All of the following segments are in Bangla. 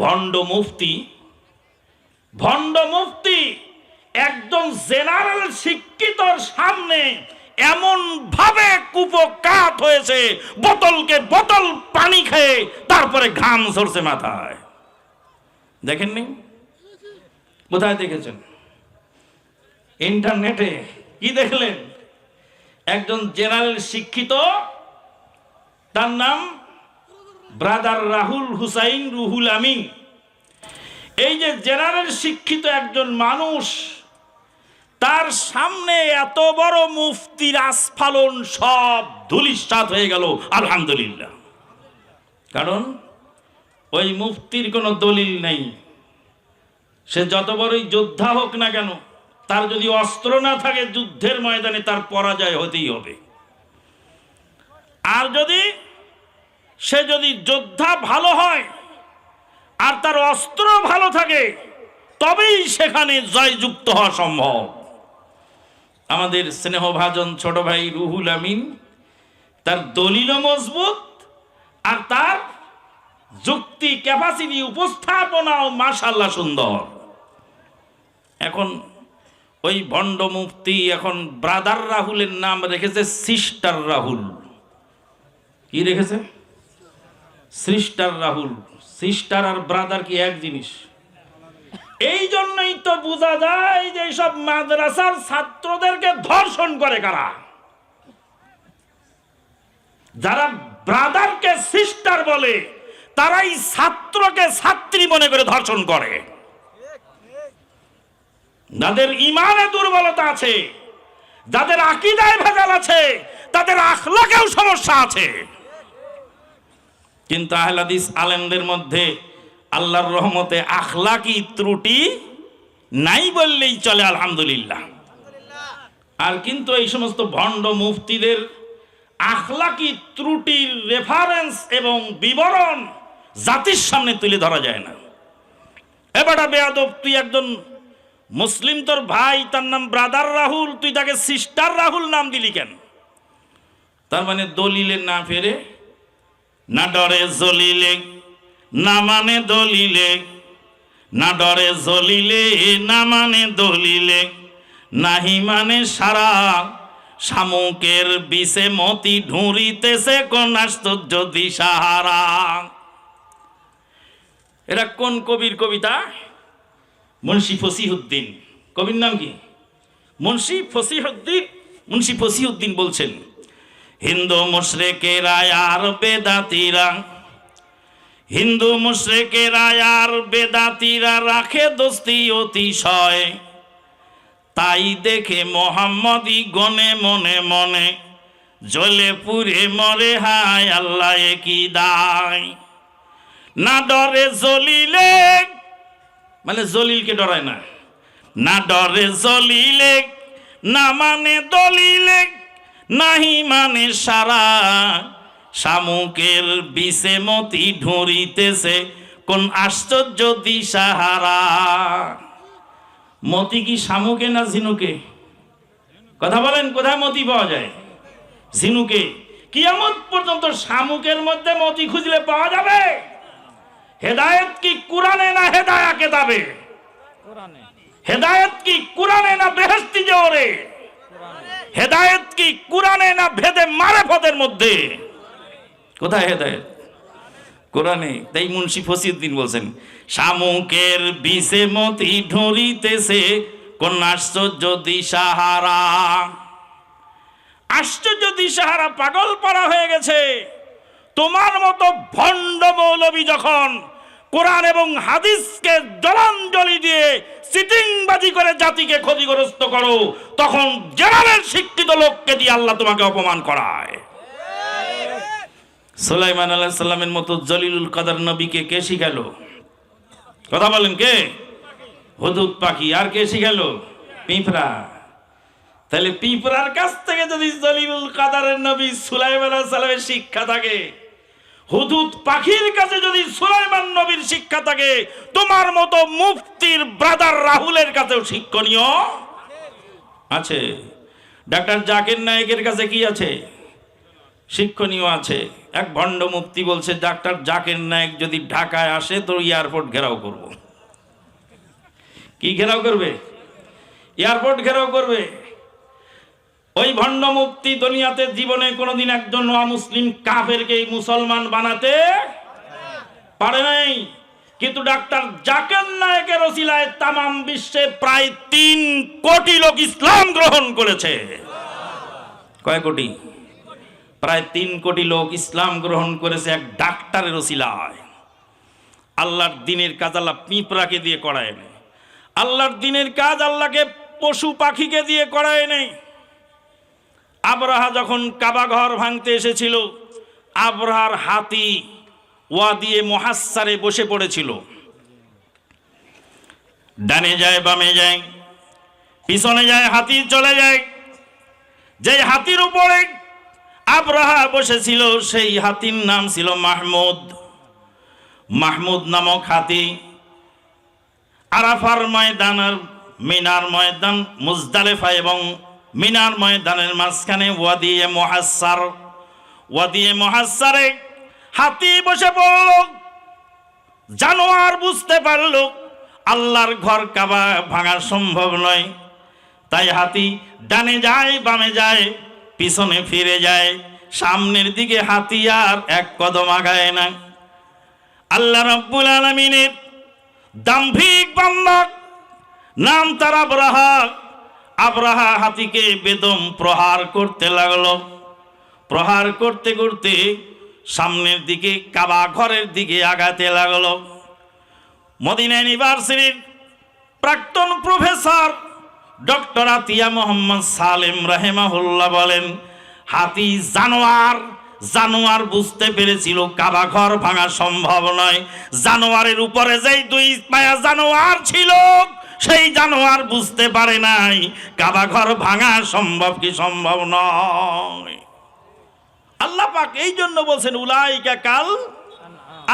ভণ্ড মুফতি ভণ্ড মুফতি একজন জেনারেল শিক্ষিতর সামনে এমন ভাবে কুপকাত হয়েছে, বোতলকে বোতল পানি খেয়ে তারপরে ঘাম ঝরছে মাথায়। দেখেননি? কোথায় দেখেছেন? ইন্টারনেটে কি দেখলেন? একজন জেনারেল শিক্ষিত, তার নাম ব্রাদার রাহুল হুসাইন রুহুল আমিন এই যে জেনারেল শিক্ষিত একজন মানুষ, তার সামনে এত বড় মুফতির আস্ফালন সব ধুলিসাৎ হয়ে গেল, আলহামদুলিল্লাহ। কারণ ওই মুফতির কোনো দলিল নেই। সে যত বড়ই যোদ্ধা হোক না কেন, তার যদি অস্ত্র না থাকে যুদ্ধের ময়দানে, তার পরাজয় হতেই হবে। আর যদি সে যদি যোদ্ধা ভালো হয় আর তার অস্ত্র ভালো থাকে, তবেই সেখানে জয়যুক্ত হওয়া সম্ভব। আমাদের স্নেহভাজন ছোট ভাই রুহুল আমিন, তার দলিলও মজবুত আর তার যুক্তি ক্যাপাসিটি উপস্থাপনাও মাশাল্লাহ সুন্দর। এখন ওই ভণ্ড মুক্তি এখন ব্রাদার রাহুলের নাম রেখেছে সিস্টার রাহুল। কি রেখেছে? সিস্টার রাহুল সিস্টার আর ব্রাদার কি এক জিনিস? এই জন্যই তো বোঝা যায় যে সব মাদ্রাসার ছাত্রদেরকে ধর্ষণ করে কারা। যারা ব্রাদারকে সিস্টার বলে, তারাই ছাত্রকে ছাত্রী মনে করে ধর্ষণ করে। যাদের ইমানে দুর্বলতা আছে, যাদের আকিদায় ভেজাল আছে, তাদের আখলাকেও সমস্যা আছে। কিন্তু আহলাদিস আলেমদের মধ্যে আল্লাহর রহমতে আখলাকি ত্রুটি নাই বললেই চলে, আলহামদুলিল্লাহ। আর কিন্তু এই সমস্ত ভণ্ড মুফতিদের আখলাকি ত্রুটির রেফারেন্স এবং বিবরণ জাতির সামনে তুলে ধরা যায় না। এবারটা বেয়াদব, তুই একজন মুসলিম তোর ভাই, তার নাম ব্রাদার রাহুল, তুই তাকে সিস্টার রাহুল নাম দিলি কেন? তার মানে দলিলে না ফেরে না ডরে জলিলে, না মানে দলিলে, না ডরে জলিলে, না মানে দলিলে, নাহি মানে সারা শামুকের বিষে মতি ঢুঁড়িতেছে কোন আশ্চর্য দিশাহারা। এটা কোন কবির কবিতা? মুন্সি ফসিহুদ্দিন। কবির নাম কি? মুন্সি ফসিহুদ্দিন মুন্সি ফসিহুদ্দিন বলছেন। হিন্দু মুশরেকেরা আর বেদাতিরা, হিন্দু মুশরেকেরা আর বেদাতিরা রাখে দোস্তি অতিশয়। তাই দেখে মোহাম্মদী গনে মনে মনে, জ্বলে পুরে মরে হায় আল্লাহ কি দায়। না ডরে জলিলে মানে জলিলকে ডরায় না না ডরে জলিলে, না মানে দলিলে নাহি মানে সারা। শামুকের বিষে মতি ঢুঁড়িতেছে কোন আশ্চর্য দিশাহারা। মতি কি শামুকে না ঝিনুকে? কথা বলেন কোথায় মতি পাওয়া যায়? ঝিনুকে। কিয়ামত পর্যন্ত শামুকের মধ্যে মতি খুঁজলে পাওয়া যাবে? হেদায়েত কি কোরআনে না হেদায়া কেতাবে? হেদায়েত কি কোরআনে না বেহেস্তি জোরে হেদায়েত কি কোরআনে না ভেদে মারে পথের মধ্যে? কোথায় হেদায়েত? কোরআনে। তাই মুন্সি ফসিউদ্দিন বলছেন, শামুকের বিষে মতি ঢুঁড়িতেছে কোন আশ্চর্য দিশাহারা। আশ্চর্য দিশাহারা পাগল পারা হয়ে গেছে। তোমার মতো ভণ্ড মৌলবী যখন কোরআন এবং হাদিসকে জলাঞ্জলি দিয়ে সিটিংবাজি করে জাতিকে ক্ষতিগ্রস্ত করো, তখন জেনারেল শিক্ষিত লোককে দিয়ে আল্লাহ তোমাকে অপমান করায়। সুলাইমান আল্লাহ সাল্লামের মতো জলিলুল কাদার নবীকে কে শিখালো? কথা বলেন কে? হুদুদ পাখি, আর কে শিখালো? পিঁপড়া। তাহলে পিঁপড়ার কাছ থেকে যদি জলিলুল কাদারের নবী সুলাইমান আলাইহিস সালামের শিক্ষা থাকে হুদুদ পাখির কাছে যদি সুলাইমান নবীর শিক্ষা থাকে, তোমার মতো মুফতির ব্রাদার রাহুলের কাছেও শিক্ষণীয়। আছে। ডাক্তার জাকির নায়কের কাছে কি আছে? শিক্ষণীয় আছে। এক ভণ্ড মুক্তি বলছে, ডাক্তার জাকের নায়ক যদি ঢাকায় আসে, তো এয়ারপোর্ট ঘেরাও করব। কি ঘেরাও করবে? এয়ারপোর্ট ঘেরাও করবে? ওই ভণ্ড মুক্তি দুনিয়াতে জীবনে কোনোদিন একজন মুসলিম কাফেরকে মুসলমান বানাতে পারে নাই। কিন্তু ডাক্তার জাকের নায়কের ওসিলায় তামাম বিশ্বে প্রায় তিন কোটি লোক ইসলাম গ্রহণ করেছে। কয় কোটি? প্রায় তিন কোটি লোক ইসলাম গ্রহণ করেছে এক ডাক্তারের ওসিলায়। আল্লাহর দিনের কাজ আল্লাহ পিঁপড়াকে দিয়ে করায় নেই। আল্লাহর দিনের কাজ আল্লাহকে পশু পাখিকে দিয়ে করায় নেই। আবরাহা যখন কাবা ঘর ভাঙতে এসেছিল, আবরাহার হাতি ওয়া দিয়ে মহাসারে বসে পড়েছিল। ডানে যায়, বামে যায়, পিছনে যায়, হাতি চলে যায়। যে হাতির উপরে আবরাহা বসেছিল, সেই হাতির নাম ছিল মাহমুদ। মাহমুদ নামক হাতি আরাফার ময়দানের মিনার ময়দান, মুজদালেফা এবং মিনার ময়দানের মাঝখানে ওয়াদিয়ে মহাসার ওয়াদিয়ে মহাসারে হাতি বসে পড়ল। জানোয়ার বুঝতে পারল, আল্লাহর ঘর কাবা ভাঙা সম্ভব নয়। তাই হাতি ডানে যায়, বামে যায়, পিছনে ফিরে যায়। সামনের দিকে হাতি আর এক কদম আগায় না। আল্লাহ রব্বুল আলমিনের দাম্ভিক বান্দা, নাম তার আবরাহা আবরাহা হাতিকে বেদম প্রহার করতে লাগল। প্রহার করতে করতে সামনের দিকে, কাবা ঘরের দিকে আগাতে লাগল। মদিনা ইউনিভার্সিটির প্রাক্তন professor doctor Atiya Mohammad Salem রাহেমাহুল্লাহ বলেন, হাতি জানোয়ার জানোয়ার বুঝতে পেরেছিল কাবা ঘর ভাঙা সম্ভব নয়। জানোয়ারের উপরে যেই দুই পায়া জানোয়ার ছিল সেই জানোয়ার বুঝতে পারে নাই কাবা ঘর ভাঙা সম্ভব কি সম্ভব নয়। আল্লাহ পাক এই জন্য বলছেন, উলাইকা কাল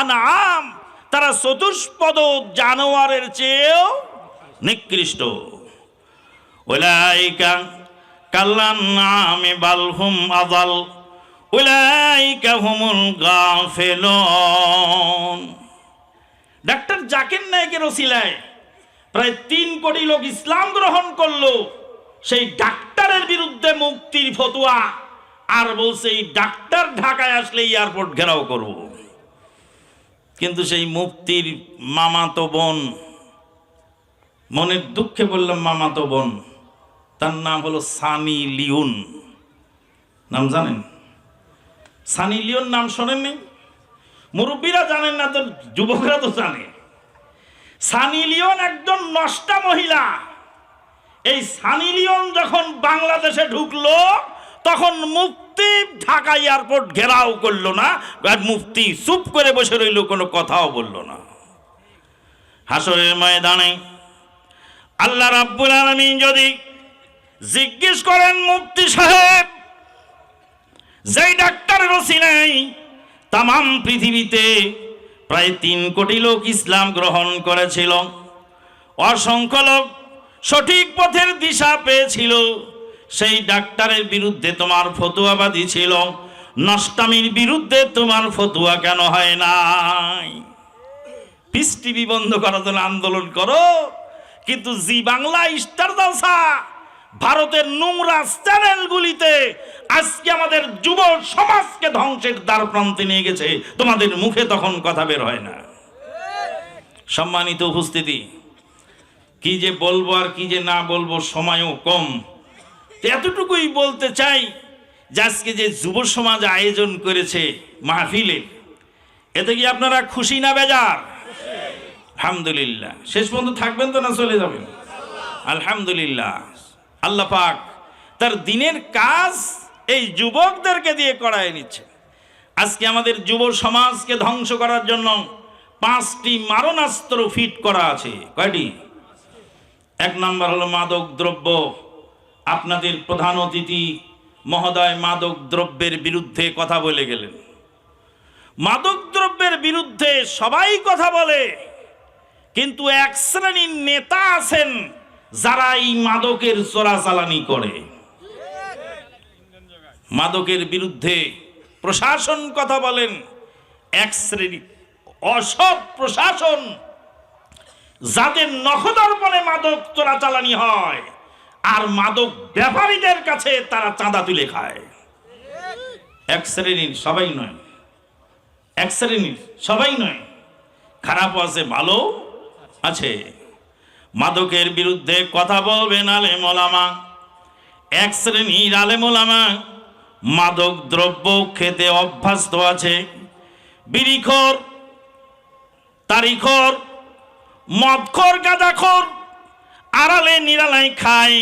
আনাম তারা চতুষ্পদ জানোয়ারের চেয়েও নিকৃষ্ট। উলাইকা নামে বালহুম আদাল উলাইকা হুমুল গাফেলন। ডাক্তার জাকির নায়কের ওসিলায় প্রায় তিন কোটি লোক ইসলাম গ্রহণ করল। সেই ডাক্তারের বিরুদ্ধে মুক্তির ফতুয়া। আর বলছে, এই ডাক্তার ঢাকায় আসলে এয়ারপোর্ট ঘেরাও করব। কিন্তু সেই মুক্তির মামাতো বোন, মনের দুঃখে বললাম, মামাতো বোন, তার নাম হলো সানি লিওন। নাম জানেন? সানি লিওন নাম শোনেননি? মুরব্বীরা জানেন না, তো যুবকরা তো জানে। সানি লিওন একজন নষ্টা মহিলা। এই সানি লিওন যখন বাংলাদেশে ঢুকলো, তখন মুফতি ঢাকা এয়ারপোর্ট ঘেরাও করল না মুফতি চুপ করে বসে রইল, কোনো কথাও বলল না। হাসরের ময়দানে আল্লাহ রাব্বুল আলামিন যদি জিজ্ঞেস করেন মুফতি সাহেব, যেই ডাক্তারের নাই, তামাম পৃথিবীতে প্রায় তিন কোটি লোক ইসলাম গ্রহণ করেছিল। অসংখ্য লোক সঠিক পথের দিশা পেয়েছিল। সেই ডাক্তারের বিরুদ্ধে তোমার ফতুয়াবাদী ছিল। নষ্টামির বিরুদ্ধে তোমার ফতুয়া কেন হয় নাই? পিস টিভি বন্ধ করার জন্য আন্দোলন করো। কিন্তু জি বাংলা স্টার দাসা ভারতের নোংরা চ্যানেলগুলিতে আজকে আমাদের যুব সমাজকে ধ্বংসের দ্বার প্রান্তে নিয়ে গেছে। তোমাদের মুখে তখন কথা বের হয় না। সম্মানিত উপস্থিতি, কি যে বলব আর কি যে না বলব সময়ও কম। এতটুকুই বলতে চাই যে আজকে যে যুব সমাজ আয়োজন করেছে মাহফিলে, এতে কি আপনারা খুশি না বেজার? আলহামদুলিল্লাহ। শেষ পর্যন্ত থাকবেন তো না চলে যাবেন? আলহামদুলিল্লাহ। আল্লাহ পাক তার দিনের কাজ এই যুবকদেরকে দিয়ে করায় নিচ্ছে। আজকে আমাদের যুব সমাজকে ধ্বংস করার জন্য পাঁচটি মারণাস্ত্র ফিট করা আছে। কয়টি? এক নম্বর হলো মাদক দ্রব্য। আপনাদের প্রধান অতিথি মহোদয় মাদক দ্রব্যের বিরুদ্ধে কথা বলে গেলেন। মাদক দ্রব্যের বিরুদ্ধে সবাই কথা বলে, কিন্তু এক শ্রেণির নেতা আছেন যারা এই মাদকের চোরাচালানি করে, মাদকের বিরুদ্ধে প্রশাসন কথা বলেন, এক শ্রেণি অসৎ প্রশাসন, যাদের নখদর্পণে মাদক চোরাচালানি হয়, আর মাদক ব্যাপারীদের কাছে তারা চাঁদা তুলে খায়। এক শ্রেণির সবাই নয়, এক শ্রেণির সবাই নয় খারাপও আছে, ভালো আছে। মাদকের বিরুদ্ধে কথা বলবেন আলেম ওলামা এক শ্রেণির আলেম ওলামা মাদক দ্রব্য খেতে অভ্যস্ত আছে। বিড়িখোর, তারিখর, মদখোর গাঁদাখোর আড়ালে নিরালাই খায়,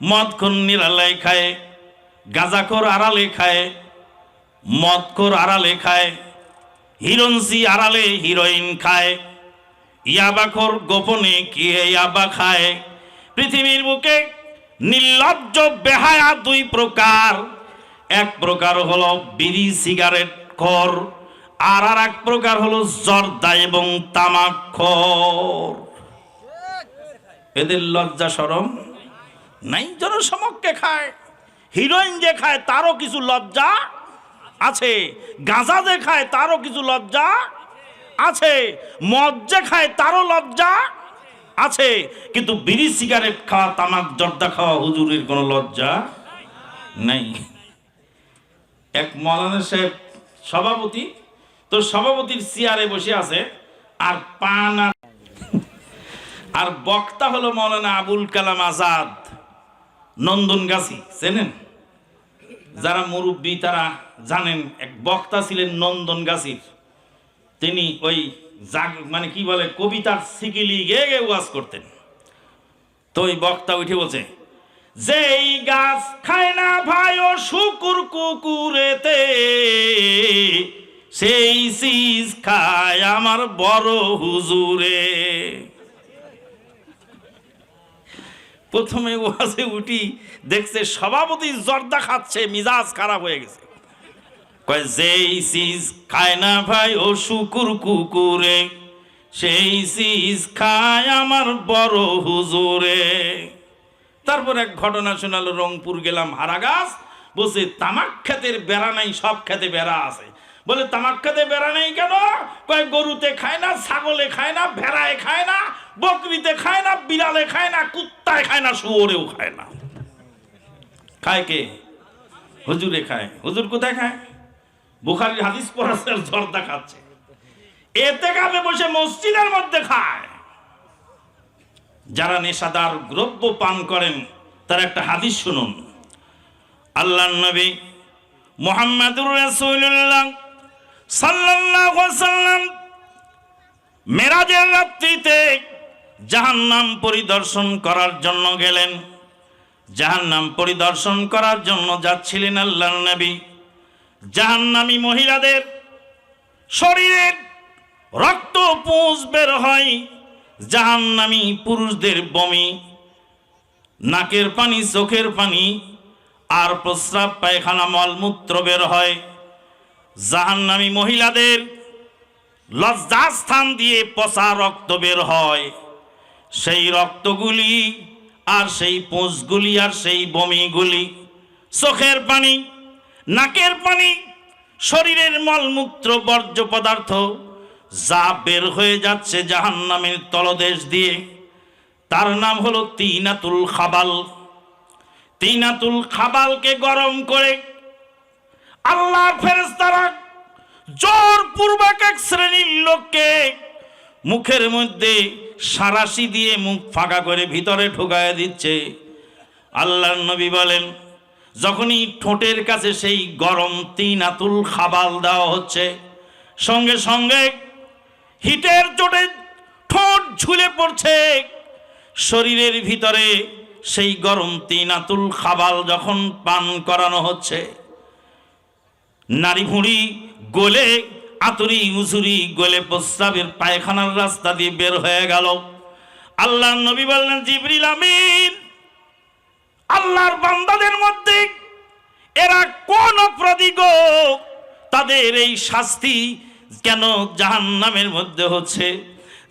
মদখোর নিরালাই খায়, গাঁজাখোর আড়ালে খায়, মদখোর আড়ালে খায়, হিরণসি আড়ালে হিরোইন খায়। ইয়াবাখোর গোপনে কি ইয়াবা খায়? পৃথিবীর বুকে নির্লজ্জ বেহায়া দুই প্রকার। এক প্রকার হলো বিড়ি, সিগারেট, খর, আর আর এক প্রকার হলো জর্দা এবং তামাক খর। এদের লজ্জা সরম নাই, জনসমক্ষে খায়। হিরোইন যে খায় তারও কিছু লজ্জা আছে, গাঁজা যে খায় তারও কিছু লজ্জা আছে। মদ যে খায় তারও লজ্জা আছে। কিন্তু বিড়ি, সিগারেট খাওয়া, তামাক, জর্দা খাওয়া হুজুরের কোনো লজ্জা নাই। এক মৌলানা সাহেব সভাপতি, তো সভাপতির চেয়ারে বসে আছে, আর পান আর বক্তা হলো মৌলানা আবুল কালাম আজাদ নন্দনগাছি, চেনেন? যারা মুরব্বী, তারা জানেন, এক বক্তা ছিলেন নন্দনগাছির। তিনি ওই জাগ মানে কি বলে, কবিতার সিকিলি গেয়ে গে ওয়াজ করতেন। তো ওই বক্তা উঠে বলছে, যেই গাছ খায় না ভাই ও শুকুর কুকুরেতে, সেই সিজ খায় আমার বড় হুজুরে। প্রথমে ওয়াজে উঠি দেখছে সভাপতি জর্দা খাচ্ছে, মিজাজ খারাপ হয়ে গেছে। কয়, যেই খায় না ভাই ও শুকুর কুকুরে, সেই সিজ খায় আমার বড় হুজুরে। তারপর এক ঘটনা শোনালো, রংপুর গেলাম হারাগাছ বসে তামাক খেতের বেড়া নাই, সব খেতে বেড়া আছে। বলে, তামাক খেতে বেড়া নেই কেন? কয়, গরুতে খায় না, ছাগলে খায় না, ভেড়ায় খায় না, বকরিতে খায় না, বিড়ালে খায় না, কুত্তায় খায় না, শুয়োরেও খায় না। খায় কে? হুজুরে খায়। হুজুর কোথায় খায়? বুখারির হাদিস পড়াচ্ছে আর জর্দা খাচ্ছে এতে কাবে বসে মসজিদের মধ্যে খায়। যারা নেশাদার দ্রব্য পান করেন, তার একটা হাদিস শুনুন। আল্লাহ নবী মোহাম্মদুর আলাইহি সাল্লাম মেরাজের রাত্রিতে জাহান্নাম পরিদর্শন করার জন্য গেলেন। জাহান্নাম পরিদর্শন করার জন্য যাচ্ছিলেন আল্লাহর নবী। জাহান্নামী মহিলাদের শরীরের রক্ত পুঁজ বের হয় জাহান্নামী পুরুষদের বমি, নাকের পানি, চোখের পানি, আর প্রস্রাব পায়খানা মলমূত্র বের হয়। জাহান্নামী মহিলাদের লজ্জাস্থান দিয়ে পচা রক্ত বের হয়। সেই রক্তগুলি আর সেই পোঁচগুলি আর সেই বমিগুলি, চোখের পানি নাকের পানি, শরীরের মলমূত্র, বর্জ্য পদার্থ যা বের হয়ে যাচ্ছে জাহান্নামের তলদেশ দিয়ে। তার নাম হলো তিনাতুল খাবাল। তিনাতুল খাবালকে গরম করে আল্লাহ ফেরেস্তারা জোর পূর্বক এক শ্রেণির লোককে মুখের মধ্যে সারাশি দিয়ে মুখ ফাঁকা করে ভিতরে ঠোকায় দিচ্ছে। আল্লাহ নবী বলেন যখনই ঠোঁটের কাছে সেই গরম তিন আতুল খাবাল দেওয়া হচ্ছে, সঙ্গে সঙ্গে হিটের চোটে ঠোঁট ঝুলে পড়ছে। শরীরের ভিতরে সেই গরম তিন আতুল খাবাল যখন পান করানো হচ্ছে নারী ভুঁড়ি গলে, আতুরি উজুরি গলে প্রস্রাবের পায়খানার রাস্তা দিয়ে বের হয়ে গেল। আল্লাহ নবী বললেন, জিবরিল আমিন। আল্লাহর বান্দাদের মধ্যে এরা কোন অপরাধী গো? তাদের এই শাস্তি কেন জাহান্নামের মধ্যে হচ্ছে?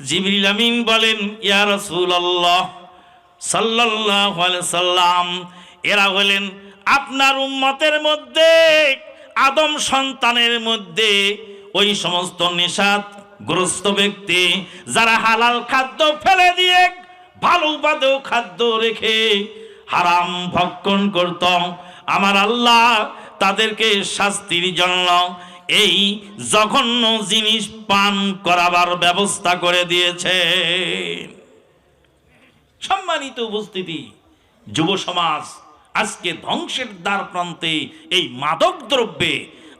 জিবরিল আমিন বলেন, ইয়া রাসূলুল্লাহ সাল্লাল্লাহু আলাইহি সাল্লাম, এরা হলেন আপনার উম্মতের মধ্যে, আদম সন্তানের মধ্যে ওই সমস্ত নেশাদ গ্রস্ত ব্যক্তি যারা হালাল খাদ্য ফেলে দিয়ে ভালো উপাদেয় খাদ্য রেখে হারাম ভক্ষণ করত আমার আল্লাহ তাদেরকে শাস্তির জন্য এই জঘন্য জিনিস পান করাবার ব্যবস্থা করে দিয়েছে সম্মানিত উপস্থিতি, যুব সমাজ, আজকে ধ্বংসের দ্বার প্রান্তে এই মাদক দ্রব্যে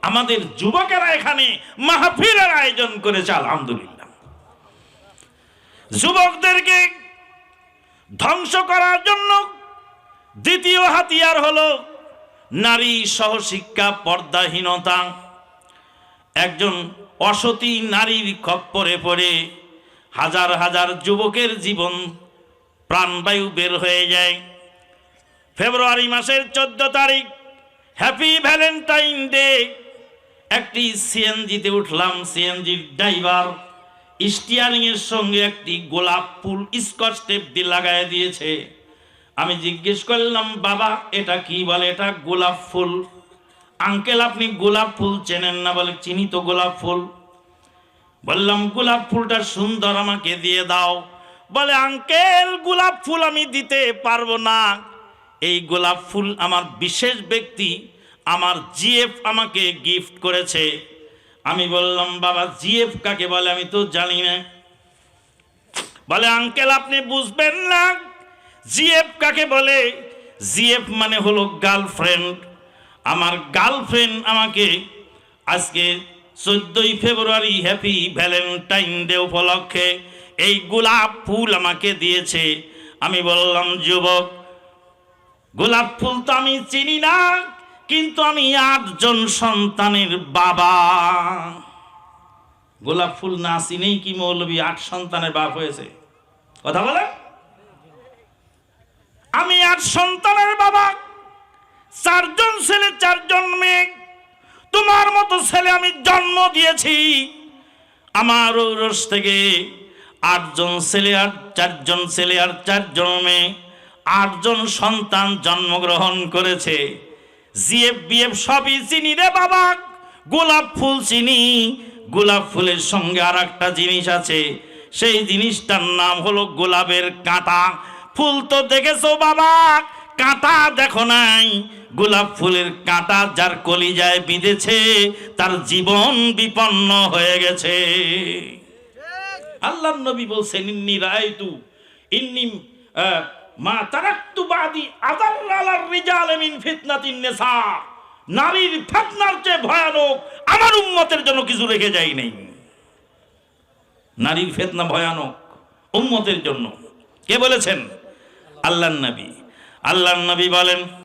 আমাদের যুবকেরা এখানে মাহফিলের আয়োজন করেছে, আলহামদুলিল্লাহ। যুবকদেরকে ধ্বংস করার জন্য দ্বিতীয় হাতিয়ার হলো নারী সহশিক্ষা পর্দাহীনতা। একজন অসতী নারীর খপ্পরে পড়ে হাজার হাজার যুবকের জীবন প্রাণবায়ু বের হয়ে যায়। ফেব্রুয়ারি মাসের চোদ্দ তারিখ, হ্যাপি ভ্যালেন্টাইন ডে। একটি সিএনজিতে উঠলাম, সিএনজির ড্রাইভার স্টিয়ারিং এর সঙ্গে একটি গোলাপ ফুল স্কচ টেপ দিয়ে লাগায় দিয়েছে। আমি জিজ্ঞেস করলাম, বাবা, এটা কি বলে? এটা গোলাপ ফুল। আঙ্কেল, আপনি গোলাপ ফুল চেনেন না? বলে, চিনি তো গোলাপ ফুল। বললাম, গোলাপ ফুলটা সুন্দর, আমাকে দিয়ে দাও। বলে, আঙ্কেল, গোলাপ ফুল আমি দিতে পারব না। এই গোলাপ ফুল আমার বিশেষ ব্যক্তি, আমার জিএফ আমাকে গিফট করেছে। আমি বললাম, বাবা, জিএফ কাকে বলে? আমি তো জানি না। বলে, আঙ্কেল, আপনি বুঝবেন না। জিএফ কাকে বলে? জিএফ মানে হলো গার্লফ্রেন্ড। আমার গার্লফ্রেন্ড আমাকে আজকে চোদ্দই ফেব্রুয়ারি হ্যাপি ভ্যালেন্টাইন ডে উপলক্ষে এই গোলাপ ফুল আমাকে দিয়েছে। আমি বললাম, যুবক, গোলাপ ফুল তো আমি চিনি না, কিন্তু আমি আটজন সন্তানের বাবা। গোলাপ ফুল না চিনেই কি মৌলবী আট সন্তানের বাপ হয়েছে? কথা বলে আমি আট সন্তানের বাবা, চারজন ছেলে, চারজন মেয়ে, তোমার মতো ছেলে আমি জন্ম দিয়েছি। আমার রস থেকে আটজন ছেলে আর চারজন ছেলে আর চারজন মেয়ে, আটজন সন্তান জন্মগ্রহণ করেছে। জিএফ, বিএফ সবই চিনি রে বাবা। গোলাপ ফুল চিনি। গোলাপ ফুলের সঙ্গে আর একটা জিনিস আছে। সেই জিনিসটার নাম হলো গোলাপের কাঁটা। ফুল তো দেখেছ বাবা? কাঁটা দেখো নাই। গোলাপ ফুলের কাঁটা যার কলিজায় বিঁধেছে, তার জীবন বিপন্ন হয়ে গেছে। আল্লাহ নবী বলছেন ইন্নি রায়তু, ইন্নি মা তারাক্তু বাদি আদাল্লালার রিজাল মিন ফিতনাতিন নিসা নারীর ফিতনার চেয়ে ভয়ানক আমার উম্মতের জন্য কিছু রেখে যাই নাই। নারীর ফেতনা ভয়ানক উম্মতের জন্য। কে বলেছেন? আল্লাহ নবী। আল্লাহ নবী বলেন